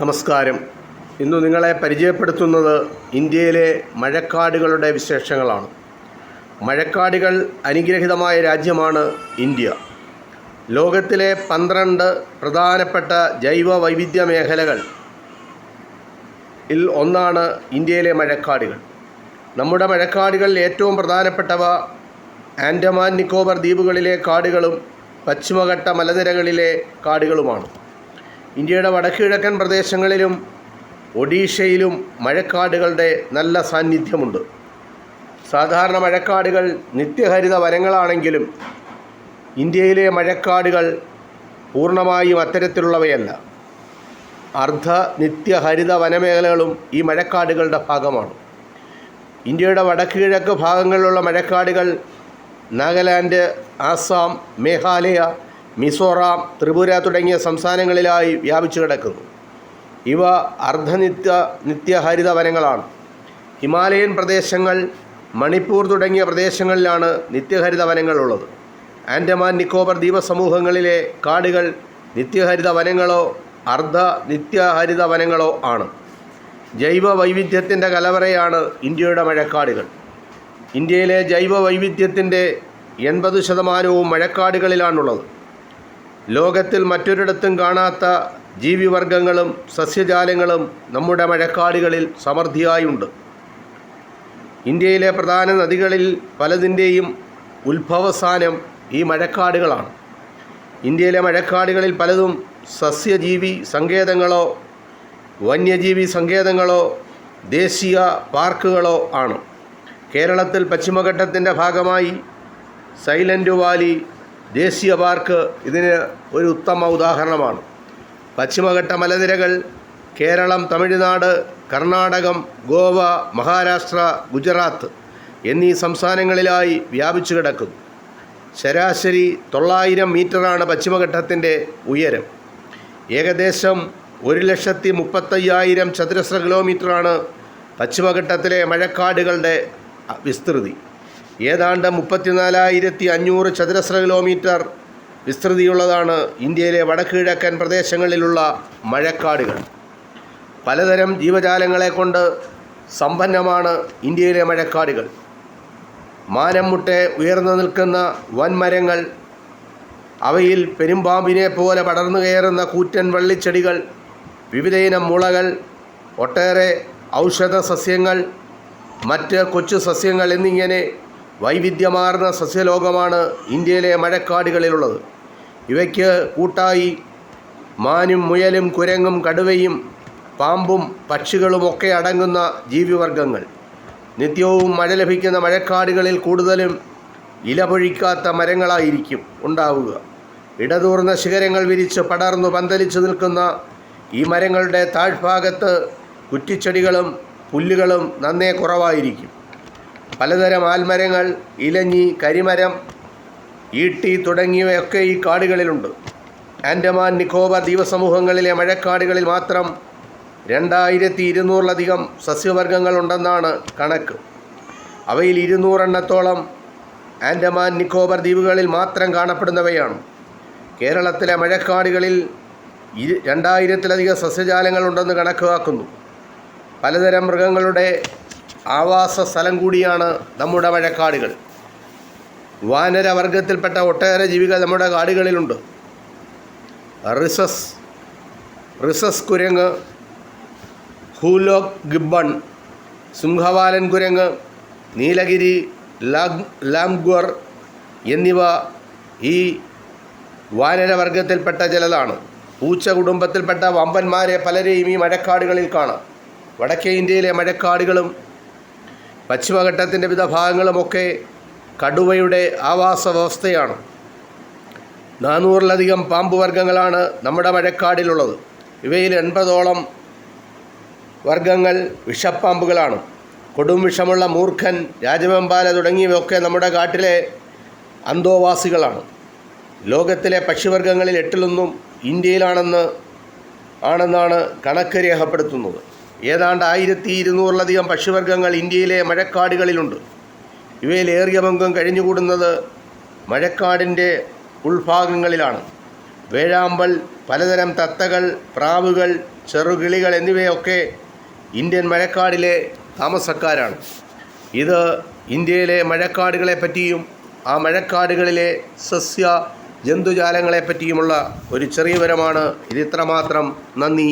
നമസ്കാരം. ഇന്ന് നിങ്ങളെ പരിചയപ്പെടുത്തുന്നത് ഇന്ത്യയിലെ മഴക്കാടുകളുടെ വിശേഷങ്ങളാണ്. മഴക്കാടുകൾ അനുഗ്രഹിതമായ രാജ്യമാണ് ഇന്ത്യ. ലോകത്തിലെ പന്ത്രണ്ട് പ്രധാനപ്പെട്ട ജൈവ വൈവിധ്യ മേഖലകൾ ഒന്നാണ് ഇന്ത്യയിലെ മഴക്കാടുകൾ. നമ്മുടെ മഴക്കാടുകളിൽ ഏറ്റവും പ്രധാനപ്പെട്ടവ ആൻഡമാൻ നിക്കോബർ ദ്വീപുകളിലെ കാടുകളും പശ്ചിമഘട്ട മലനിരകളിലെ കാടുകളുമാണ്. ഇന്ത്യയുടെ വടക്കുകിഴക്കൻ പ്രദേശങ്ങളിലും ഒഡീഷയിലും മഴക്കാടുകളുടെ നല്ല സാന്നിധ്യമുണ്ട്. സാധാരണ മഴക്കാടുകൾ നിത്യഹരിത വനങ്ങളാണെങ്കിലും ഇന്ത്യയിലെ മഴക്കാടുകൾ പൂർണമായും അത്തരത്തിലുള്ളവയല്ല. അർദ്ധ നിത്യഹരിത വനമേഖലകളും ഈ മഴക്കാടുകളുടെ ഭാഗമാണ്. ഇന്ത്യയുടെ വടക്കുകിഴക്ക് ഭാഗങ്ങളിലുള്ള മഴക്കാടുകൾ നാഗാലാൻഡ് ആസാം മേഘാലയ മിസോറാം ത്രിപുര തുടങ്ങിയ സംസ്ഥാനങ്ങളിലായി വ്യാപിച്ചു കിടക്കുന്നു. ഇവ അർദ്ധനിത്യ നിത്യഹരിത വനങ്ങളാണ്. ഹിമാലയൻ പ്രദേശങ്ങൾ മണിപ്പൂർ തുടങ്ങിയ പ്രദേശങ്ങളിലാണ് നിത്യഹരിത വനങ്ങളുള്ളത്. ആൻഡമാൻ നിക്കോബർ ദ്വീപസമൂഹങ്ങളിലെ കാടുകൾ നിത്യഹരിത വനങ്ങളോ അർദ്ധ നിത്യഹരിത വനങ്ങളോ ആണ്. ജൈവ വൈവിധ്യത്തിന്റെ കലവറയാണ് ഇന്ത്യയുടെ മഴക്കാടുകൾ. ഇന്ത്യയിലെ ജൈവ വൈവിധ്യത്തിന്റെ എൺപത് ശതമാനവും മഴക്കാടുകളിലാണുള്ളത്. ലോകത്തിൽ മറ്റൊരിടത്തും കാണാത്ത ജീവിവർഗങ്ങളും സസ്യജാലങ്ങളും നമ്മുടെ മഴക്കാടുകളിൽ സമൃദ്ധിയായുണ്ട്. ഇന്ത്യയിലെ പ്രധാന നദികളിൽ പലതിന്റെയും ഉത്ഭവസ്ഥാനം ഈ മഴക്കാടുകളാണ്. ഇന്ത്യയിലെ മഴക്കാടുകളിൽ പലതും സസ്യജീവി സങ്കേതങ്ങളോ വന്യജീവി സങ്കേതങ്ങളോ ദേശീയ പാർക്കുകളോ ആണ്. കേരളത്തിൽ പശ്ചിമഘട്ടത്തിന്റെ ഭാഗമായി സൈലന്റ് വാലി ദേശീയ പാർക്ക് ഇതിന് ഒരു ഉത്തമ ഉദാഹരണമാണ്. പശ്ചിമഘട്ട മലനിരകൾ കേരളം തമിഴ്നാട് കർണാടകം ഗോവ മഹാരാഷ്ട്ര ഗുജറാത്ത് എന്നീ സംസ്ഥാനങ്ങളിലായി വ്യാപിച്ചു കിടക്കുന്നു. ശരാശരി തൊള്ളായിരം മീറ്ററാണ് പശ്ചിമഘട്ടത്തിന്റെ ഉയരം. ഏകദേശം ഒരു ലക്ഷത്തി മുപ്പത്തയ്യായിരം ചതുരശ്ര കിലോമീറ്ററാണ് പശ്ചിമഘട്ടത്തിലെ മഴക്കാടുകളുടെ വിസ്തൃതി. ഏതാണ്ട് മുപ്പത്തിനാലായിരത്തി അഞ്ഞൂറ് ചതുരശ്ര കിലോമീറ്റർ വിസ്തൃതിയുള്ളതാണ് ഇന്ത്യയിലെ വടക്കുകിഴക്കൻ പ്രദേശങ്ങളിലുള്ള മഴക്കാടുകൾ. പലതരം ജീവജാലങ്ങളെ കൊണ്ട് സമ്പന്നമാണ് ഇന്ത്യയിലെ മഴക്കാടുകൾ. മാനം മുട്ടെ ഉയർന്നു നിൽക്കുന്ന വൻമരങ്ങൾ അവയിൽ പെരുമ്പാമ്പിനെ പോലെ പടർന്നു കയറുന്ന കൂറ്റൻ വള്ളിച്ചെടികൾ വിവിധയിനം മുളകൾ ഒട്ടേറെ ഔഷധ സസ്യങ്ങൾ മറ്റ് കൊച്ചു സസ്യങ്ങൾ എന്നിങ്ങനെ വൈവിധ്യമാർന്ന സസ്യലോകമാണ് ഇന്ത്യയിലെ മഴക്കാടുകളിലുള്ളത്. ഇവയ്ക്ക് കൂട്ടായി മാനും മുയലും കുരങ്ങും കടുവയും പാമ്പും പക്ഷികളുമൊക്കെ അടങ്ങുന്ന ജീവിവർഗങ്ങൾ നിത്യവും മഴ ലഭിക്കുന്ന മഴക്കാടുകളിൽ കൂടുതലും ഇലപൊഴിക്കാത്ത മരങ്ങളായിരിക്കും ഉണ്ടാവുക. ഇടതൂർന്ന ശിഖരങ്ങൾ വിരിച്ച് പടർന്നു പന്തലിച്ചു നിൽക്കുന്ന ഈ മരങ്ങളുടെ താഴ്ഭാഗത്ത് കുറ്റിച്ചെടികളും പുല്ലുകളും നന്നേ കുറവായിരിക്കും. പലതരം ആൽമരങ്ങൾ ഇലഞ്ഞി കരിമരം ഈട്ടി തുടങ്ങിയവയൊക്കെ ഈ കാടുകളിലുണ്ട്. ആൻഡമാൻ നിക്കോബാർ ദ്വീപസമൂഹങ്ങളിലെ മഴക്കാടുകളിൽ മാത്രം രണ്ടായിരത്തി ഇരുന്നൂറിലധികം സസ്യവർഗങ്ങളുണ്ടെന്നാണ് കണക്ക്. അവയിൽ ഇരുന്നൂറെണ്ണത്തോളം ആൻഡമാൻ നിക്കോബർ ദ്വീപുകളിൽ മാത്രം കാണപ്പെടുന്നവയാണ്. കേരളത്തിലെ മഴക്കാടുകളിൽ ഇരു രണ്ടായിരത്തിലധികം സസ്യജാലങ്ങളുണ്ടെന്ന് കണക്കാക്കുന്നു പലതരം മൃഗങ്ങളുടെ ആവാസ സ്ഥലം കൂടിയാണ് നമ്മുടെ മഴക്കാടുകൾ വാനരവർഗത്തിൽപ്പെട്ട ഒട്ടേറെ ജീവികൾ നമ്മുടെ കാടുകളിലുണ്ട്. റിസസ് റിസസ് കുരങ്ങ് ഹൂലോക് ഗിബൺ സിംഹവാലൻ കുരങ്ങ് നീലഗിരി ലാഗ് ലാംഗ്വർ എന്നിവ ഈ വാനരവർഗത്തിൽപ്പെട്ട ചിലതാണ് പൂച്ച കുടുംബത്തിൽപ്പെട്ട വമ്പന്മാരെ പലരെയും ഈ മഴക്കാടുകളിൽ കാണാം. വടക്കേ ഇന്ത്യയിലെ മഴക്കാടുകളും പശ്ചിമഘട്ടത്തിന്റെ വിവിധ ഭാഗങ്ങളുമൊക്കെ കടുവയുടെ ആവാസ വ്യവസ്ഥയാണ് നാനൂറിലധികം പാമ്പ് വർഗങ്ങളാണ് നമ്മുടെ മഴക്കാടിലുള്ളത്. ഇവയിൽ എൺപതോളം വർഗങ്ങൾ വിഷപ്പാമ്പുകളാണ്. കൊടും വിഷമുള്ള മൂർഖൻ രാജവെമ്പാല തുടങ്ങിയവയൊക്കെ നമ്മുടെ കാട്ടിലെ അന്തോവാസികളാണ്. ലോകത്തിലെ പക്ഷിവർഗങ്ങളിൽ എട്ടിലൊന്നും ഇന്ത്യയിലാണെന്ന് ആണെന്നാണ് കണക്ക് രേഖപ്പെടുത്തുന്നത്. ഏതാണ്ട് ആയിരത്തി ഇരുന്നൂറിലധികം പക്ഷിവർഗങ്ങൾ ഇന്ത്യയിലെ മഴക്കാടുകളിലുണ്ട്. ഇവയിൽ ഏറിയ പങ്കും കഴിഞ്ഞുകൂടുന്നത് മഴക്കാടിന്റെ ഉൾഭാഗങ്ങളിലാണ്. വേഴാമ്പൽ പലതരം തത്തകൾ പ്രാവുകൾ ചെറുകിളികൾ എന്നിവയൊക്കെ ഇന്ത്യൻ മഴക്കാടിലെ താമസക്കാരാണ്. ഇത് ഇന്ത്യയിലെ മഴക്കാടുകളെ പറ്റിയും ആ മഴക്കാടുകളിലെ സസ്യ ജന്തുജാലങ്ങളെ പറ്റിയുമുള്ള ഒരു ചെറിയ വിവരമാണ്. ഇത് ഇത്രമാത്രം നന്ദി.